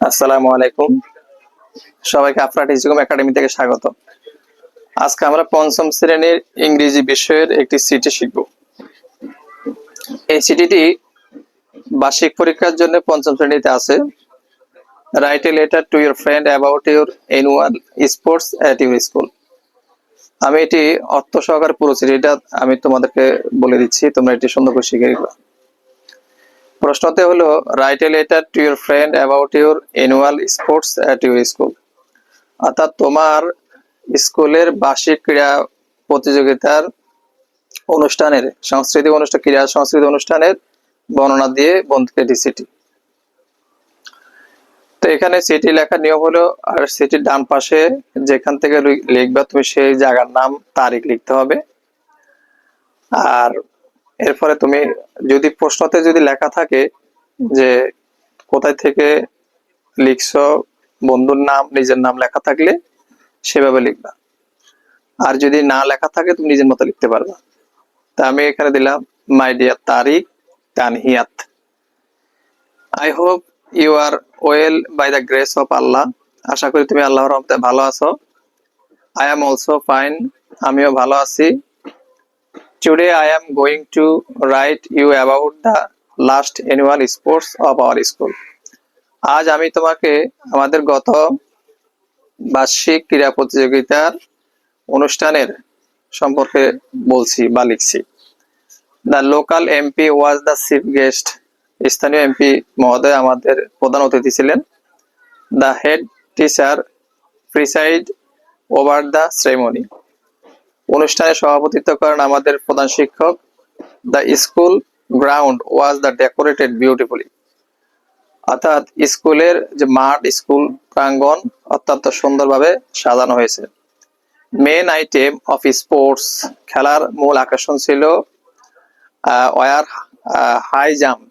আসসালামু আলাইকুম। সবাইকে আফরা টিচিকম একাডেমি থেকে স্বাগত। আজকে আমরা পঞ্চম শ্রেণির ইংরেজি বিষয়ের একটি সিটি শিখব। এই সিটিটি বার্ষিক পরীক্ষার জন্য পঞ্চম শ্রেণীতে আছে। Write a letter to your friend about your annual sports at your school আমি এটি অর্থ সহকারে পুরো চিঠিটা আমি তোমাদেরকে বলে দিচ্ছি, তোমরা এটি সুন্দর করে শিখে প্রশ্নতে হলো write a letter to your friend about your annual sports at your school অর্থাৎ তোমার স্কুলের বার্ষিক ক্রীড়া প্রতিযোগিতার অনুষ্ঠানের, সাংস্কৃতিক অনুষ্ঠান, ক্রীড়া সাংস্কৃতিক অনুষ্ঠানের বর্ণনা দিয়ে বন্ধুকে এটি সিটি তো এখানে সিটি লেখার নিয়ম হলো, আর সিটির ডান পাশে যেখান থেকে লিখবা তুমি সেই জায়গার নাম, তারিখ লিখতে হবে। আর এরপরে তুমি যদি প্রশ্নতে যদি লেখা থাকে যে কোথায় থেকে লিখছো, বন্ধুর নাম, নিজের নাম লেখা থাকলে সেভাবে লিখবা। আর যদি না লেখা থাকে, তুমি নিজের মতো লিখতে পারবা। তা আমি এখানে দিলাম my dear Tariq Tanhiyat I hope you are well by the grace of Allah আশা করি তুমি আল্লাহর রহমতে ভালো আছো। আই এম অলসো ফাইন আমিও ভালো আছি। Today I am going to write you about the last annual sports of our school. আজ আমি তোমাকে আমাদের গত বার্ষিক ক্রীড়া প্রতিযোগিতার অনুষ্ঠানের সম্পর্কে বলছি বা লিখছি। The local MP was the chief guest স্থানীয় এমপি মহোদয় আমাদের প্রধান অতিথি ছিলেন। The head teacher preside over the ceremony অনুষ্ঠানে সভাপতিত্ব করেন আমাদের প্রধান শিক্ষক the school ground was the decorated beautifully অর্থাৎ স্কুলের যে মাঠ, স্কুল প্রাঙ্গন অত্যন্ত সুন্দরভাবে সাজানো হয়েছে। মেন আইটেম অফ স্পোর্টস খেলার মূল আকর্ষণ ছিল ওয়ার হাই জাম্প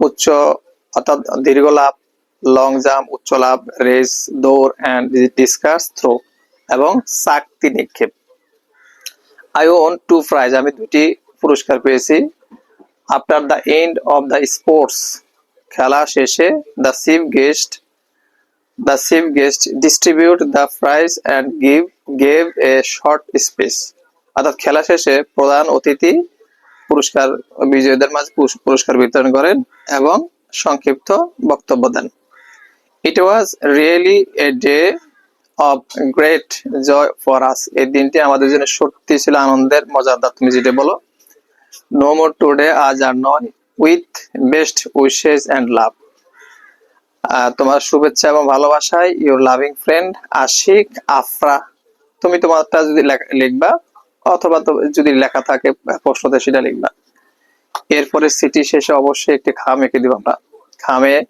উচ্চ অর্থাৎ দীর্ঘ লাভ লং জাম্প উচ্চ লাভ রেস দৌড় অ্যান্ড ডিসকাস থ্রো এবং চাকতি নিক্ষেপ। I won two prize. আমি দুটি পুরস্কার পেয়েছি। After the end of the sports খেলা শেষে the chief guest, the chief guest distribute the prize and give, gave a short space. অর্থাৎ খেলা শেষে প্রধান অতিথি পুরস্কার বিজয়ীদের মাঝে পুরস্কার বিতরণ করেন এবং সংক্ষিপ্ত বক্তব্য দেন। It was really a day of great joy for us এই দিনটি আমাদের জন্য সত্যি ছিল আনন্দের, মজাদার। তুমি যেটা বলো নো মোর টুডে আজ আর নয় with best wishes and love তোমার শুভেচ্ছা এবং ভালোবাসায় your loving friend Ashik Afra. তুমি তোমারটা যদি লেখ- লিখবা, অথবা যদি লেখা থাকে, প্রশ্নতে সেটা লিখবা। এরপরে সিটি শেষে অবশ্যই একটি খাম এঁকে দিব আমরা। খামে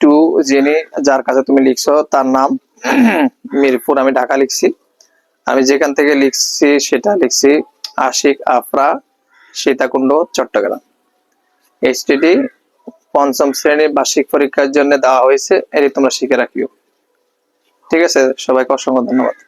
টু যিনি, যার কাছে তুমি লিখছো, তার নাম মিরপুর, আমি ঢাকা লিখছি। আমি যেখান থেকে লিখছি, সেটা লিখছি আশিক আফরা, সীতাকুণ্ড, চট্টগ্রাম। এইচটি পঞ্চম শ্রেণির বার্ষিক পরীক্ষার জন্য দেওয়া হয়েছে, এটি তোমরা শিখে রাখিও। ঠিক আছে? সবাইকে অসংখ্য ধন্যবাদ।